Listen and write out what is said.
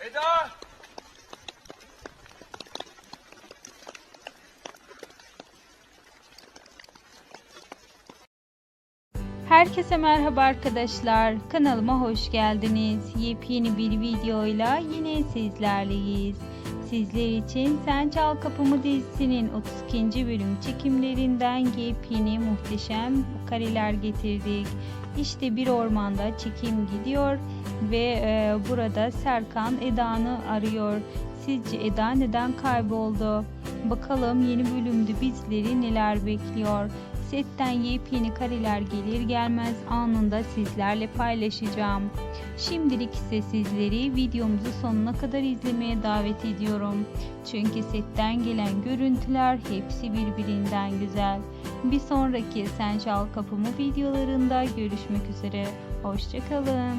Eda. Herkese merhaba arkadaşlar. Kanalıma hoş geldiniz. Yepyeni bir videoyla yine sizlerleyiz. Sizler için Sen Çal Kapımı dizisinin 32. bölüm çekimlerinden yepyeni muhteşem kareler getirdik. İşte bir ormanda çekim gidiyor ve e, burada Serkan Eda'nı arıyor. Sizce Eda neden kayboldu? Bakalım yeni bölümde bizleri neler bekliyor? Setten yepyeni kareler gelir gelmez anında sizlerle paylaşacağım. Şimdilik ise sizleri videomuzu sonuna kadar izlemeye davet ediyorum. Çünkü setten gelen görüntüler hepsi birbirinden güzel. Bir sonraki Sen Kapımı videolarında görüşmek üzere. Hoşçakalın.